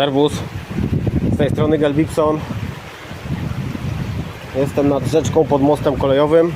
Serwus. Z tej strony Gelbikson. Jestem nad rzeczką pod mostem kolejowym.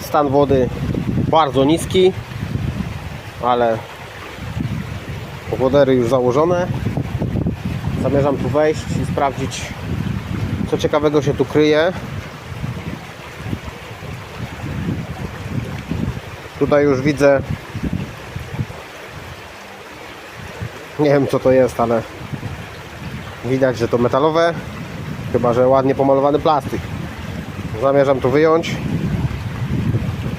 Stan wody bardzo niski, ale powodery już założone. Zamierzam tu wejść i sprawdzić, co ciekawego się tu kryje. Tutaj już widzę Nie wiem co to jest, ale widać, że to metalowe. Chyba, że ładnie pomalowany plastyk. Zamierzam to wyjąć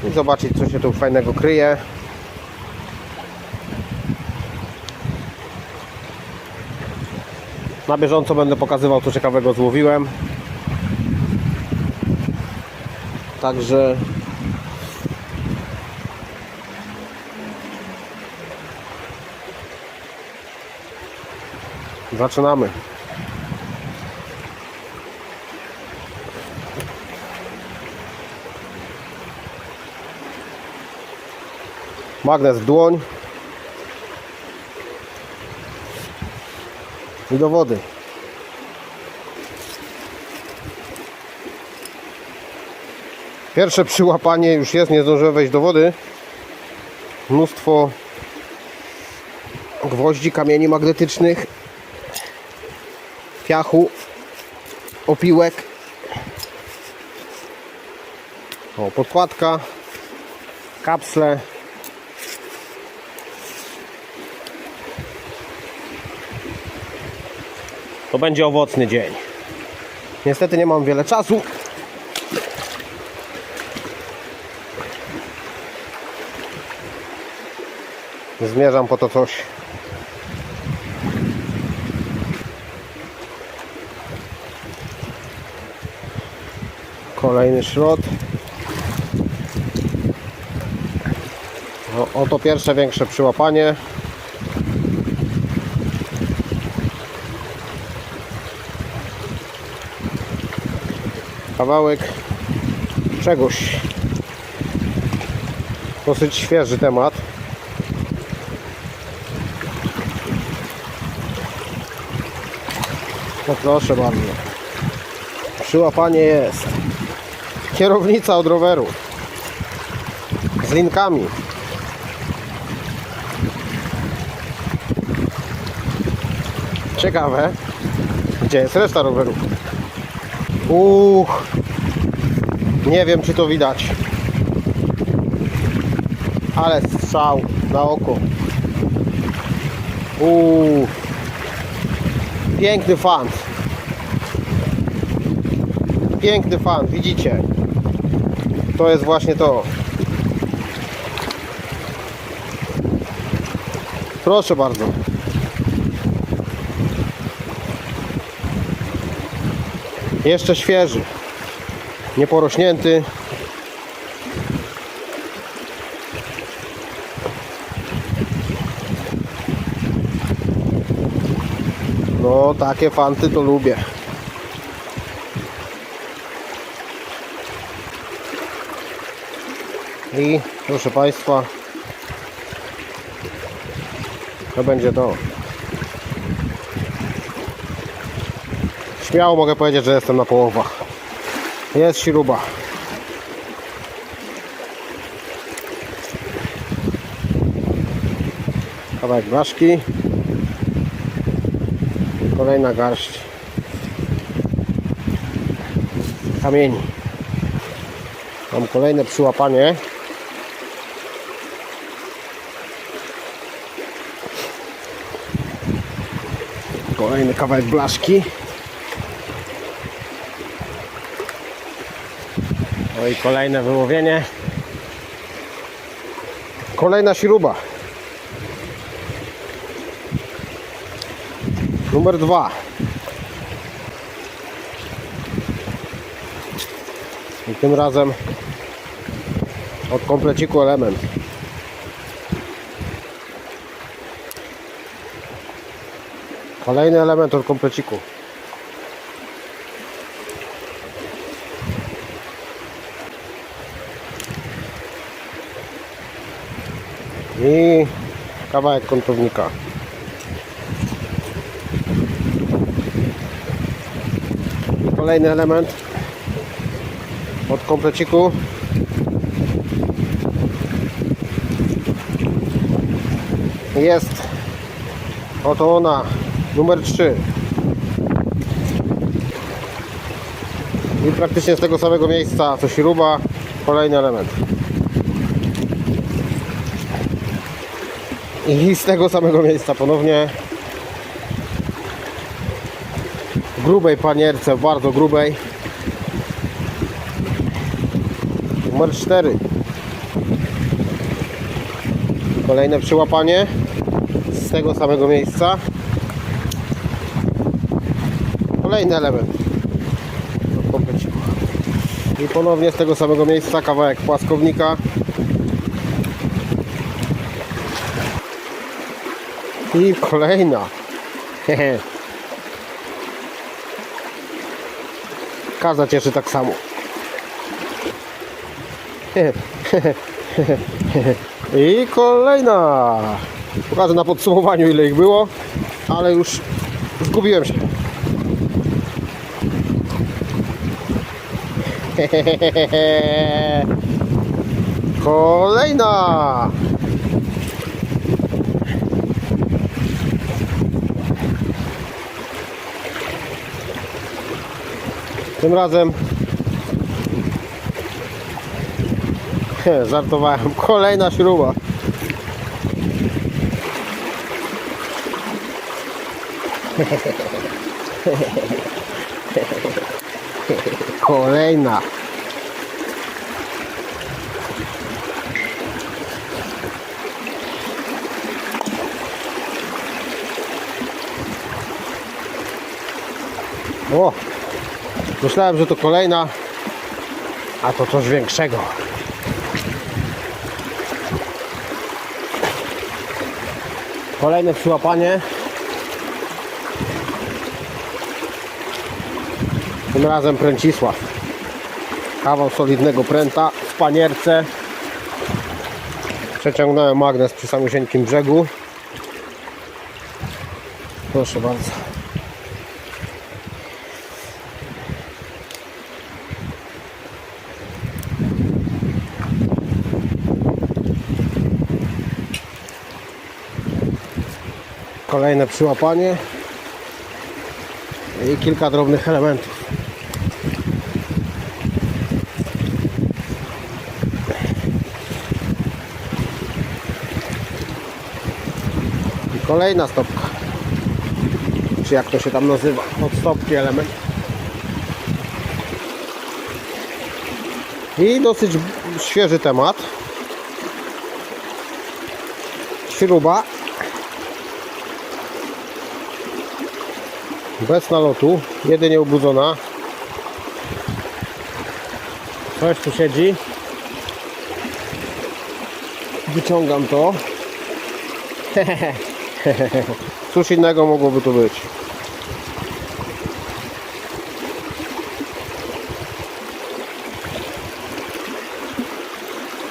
i zobaczyć, co się tu fajnego kryje. Na bieżąco będę pokazywał, co ciekawego złowiłem. Także Zaczynamy. Magnes w dłoń. I do wody. Pierwsze przyłapanie już jest, nie zdążyłem wejść do wody. Mnóstwo gwoździ, kamieni magnetycznych piachu, opiłek. O, podkładka, kapsle. To będzie owocny dzień. Niestety nie mam wiele czasu. Zmierzam po to coś. Kolejny szrot. O, oto pierwsze większe przyłapanie. Kawałek czegoś. Dosyć świeży temat. No proszę bardzo. Przyłapanie jest. Kierownica od roweru. Z linkami. Ciekawe. Gdzie jest reszta roweru? Uch. Nie wiem czy to widać. Ale strzał na oko. Uuu. Piękny fan. Piękny fan, widzicie? To jest właśnie to. Proszę bardzo. Jeszcze świeży. Nieporośnięty. No, takie fanty to lubię. I proszę Państwa, to będzie to. Śmiało mogę powiedzieć, że jestem na połowach. Jest śruba. Kawałek blaszki. Kolejna garść kamieni. Mam kolejne przyłapanie. Kolejny kawałek blaszki. No i kolejne wyłowienie. Kolejna śruba. Numer dwa. I tym razem od kompleciku element. Kolejny element od kompleciku. I kawałek kątownika. I kolejny element od kompleciku. Jest oto ona numer 3. I praktycznie z tego samego miejsca co śruba, kolejny element. I z tego samego miejsca ponownie w grubej panierce, bardzo grubej. Numer 4. Kolejne przyłapanie z tego samego miejsca. Kolejny element. I ponownie z tego samego miejsca kawałek płaskownika. I kolejna. Każda cieszy tak samo. I kolejna. Pokażę na podsumowaniu ile ich było, ale już zgubiłem się. Kolejna. Tym razem żartowałem. Kolejna śruba. Kolejna. O! Myślałem, że to kolejna, a to coś większego. Kolejne przyłapanie. Tym razem pręcisław. Kawał solidnego pręta w panierce. Przeciągnąłem magnes przy samiusieńkim brzegu. Proszę bardzo. Kolejne przyłapanie i kilka drobnych elementów. Kolejna stopka. Czy jak to się tam nazywa? Od stopki element. I dosyć świeży temat. Śruba bez nalotu, jedynie ubrudzona. Coś tu siedzi. Wyciągam to. Cóż innego mogłoby tu być.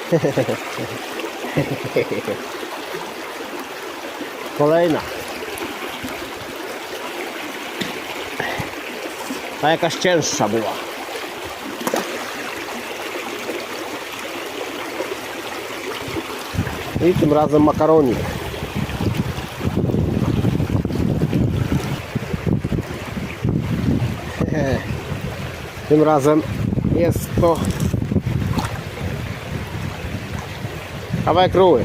Kolejna. Ta jakaś cięższa była. I tym razem makaronik. Tym razem jest to kawałek ruły.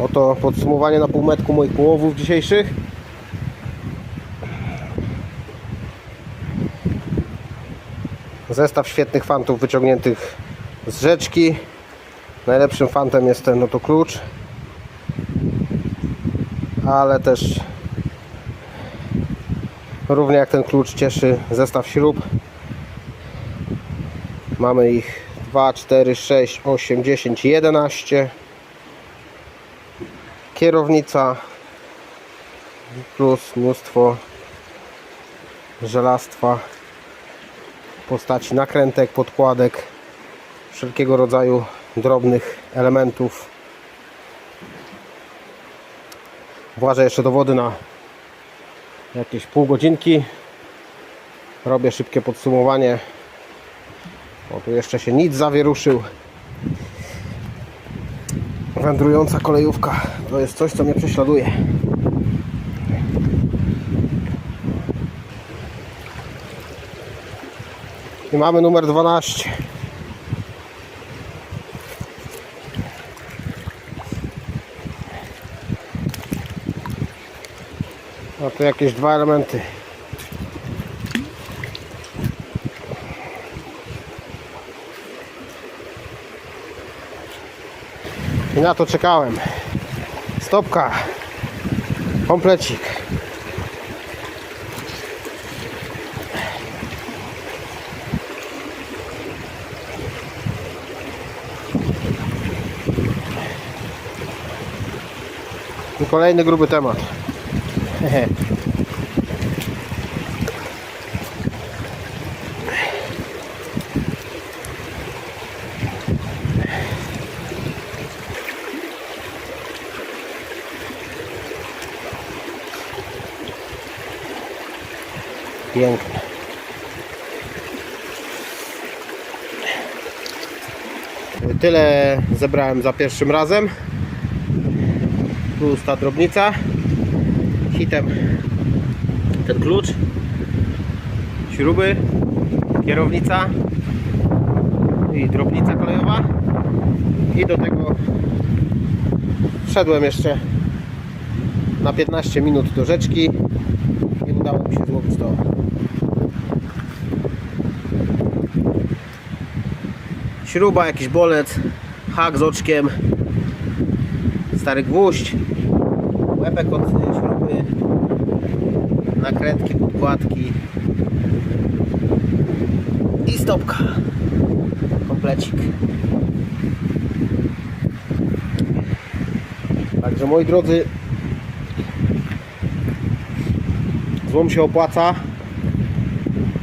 Oto podsumowanie na półmetku moich połowów dzisiejszych. Zestaw świetnych fantów wyciągniętych z rzeczki. Najlepszym fantem jest ten oto klucz. Ale też równie jak ten klucz cieszy zestaw śrub. Mamy ich 2, 4, 6, 8, 10, 11. Kierownica plus mnóstwo żelastwa w postaci nakrętek, podkładek, wszelkiego rodzaju drobnych elementów. Włażę jeszcze dowody na jakieś pół godzinki. Robię szybkie podsumowanie. O, tu jeszcze się nic zawieruszył. Wędrująca kolejówka to jest coś, co mnie prześladuje. I mamy numer 12. Tu jakieś dwa elementy. I na to czekałem. Stopka. Komplecik. I kolejny gruby temat. Piękne. Tyle zebrałem za pierwszym razem. Plus ta drobnica. Ten klucz. Śruby. Kierownica. I drobnica kolejowa. I do tego wszedłem jeszcze na 15 minut do rzeczki i udało mi się złowić to. Śruba, jakiś bolec, hak z oczkiem, stary gwóźdź, łepek od śruby, nakrętki, podkładki i stopka. Komplecik. Także moi drodzy, złom się opłaca.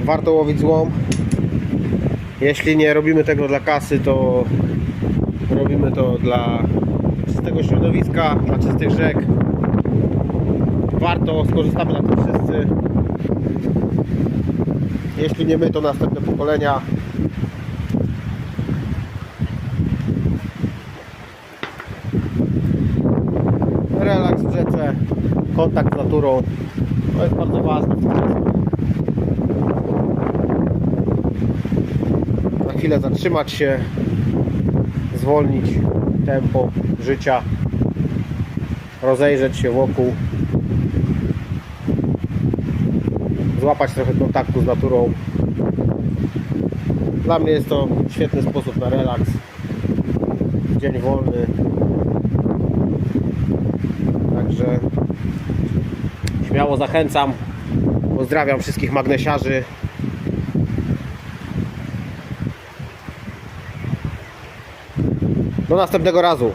Warto łowić złom. Jeśli nie robimy tego dla kasy, to robimy to dla czystego środowiska, dla czystych rzek. Warto, skorzystamy na tym wszyscy. Jeśli nie my, to następne pokolenia. Relaks w rzece, kontakt z naturą. To jest bardzo ważne. Na chwilę zatrzymać się, zwolnić tempo życia, rozejrzeć się wokół, złapać trochę kontaktu z naturą. Dla mnie jest to świetny sposób na relaks. Dzień wolny. Także śmiało zachęcam. Pozdrawiam wszystkich magnesiarzy. Do następnego razu.